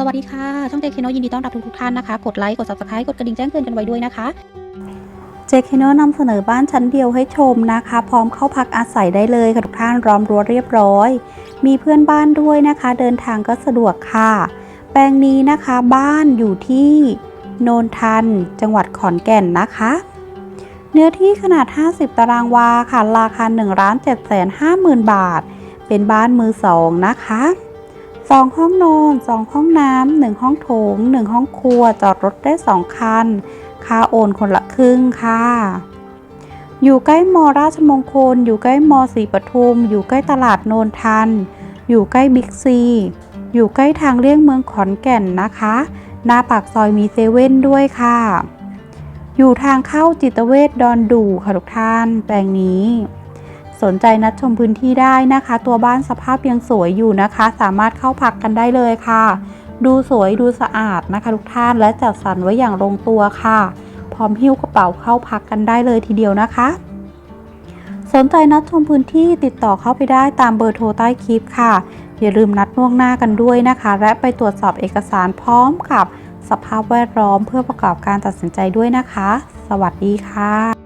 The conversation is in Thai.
สวัสดีค่ะ ช่องเจคโนยินดีต้อนรับทุกๆท่านนะคะ กดไลค์ กด subscribe กดกระดิ่งแจ้งเตือนกันไว้ด้วยนะคะ เจคโนนำเสนอบ้านชั้นเดียวให้ชมนะคะ พร้อมเข้าพักอาศัยได้เลยค่ะทุกท่านร้อมรั้วเรียบร้อย มีเพื่อนบ้านด้วยนะคะ เดินทางก็สะดวกค่ะ แปลงนี้นะคะบ้านอยู่ที่โนนทัน จังหวัดขอนแก่นนะคะ เนื้อที่ขนาด 50 ตารางวาค่ะ ราคา1ล้าน7 5 0 0 0 0 บาท เป็นบ้านมือสองนะคะ สองห้องนอนสองห้องน้ำหนึ่งห้องโถงหนึ่งห้องครัว จอดรถได้สองคัน ค่าโอนคนละครึ่งค่ะ อยู่ใกล้มอราชมงคล อยู่ใกล้มอสีปทุม อยู่ใกล้ตลาดโนนทัน อยู่ใกล้บิ๊กซี อยู่ใกล้ทางเลี่ยงเมืองขอนแก่นนะคะ หน้าปากซอยมีเซเว่นด้วยค่ะ อยู่ทางเข้าจิตเวชดอนดูค่ะทุกท่าน แปลงนี้ สนใจนัดชมพื้นที่ได้นะคะ ตัวบ้านสภาพยังสวยอยู่นะคะ สามารถเข้าพักกันได้เลยค่ะ ดูสวยดูสะอาดนะคะ ทุกท่านและจัดสรรไว้อย่างลงตัวค่ะ พร้อมหิ้วกระเป๋าเข้าพักกันได้เลยทีเดียวนะคะ สนใจนัดชมพื้นที่ติดต่อเข้าไปได้ตามเบอร์โทรใต้คลิปค่ะ อย่าลืมนัดล่วงหน้ากันด้วยนะคะ และไปตรวจสอบเอกสารพร้อมกับสภาพแวดล้อมเพื่อประกอบการตัดสินใจด้วยนะคะ สวัสดีค่ะ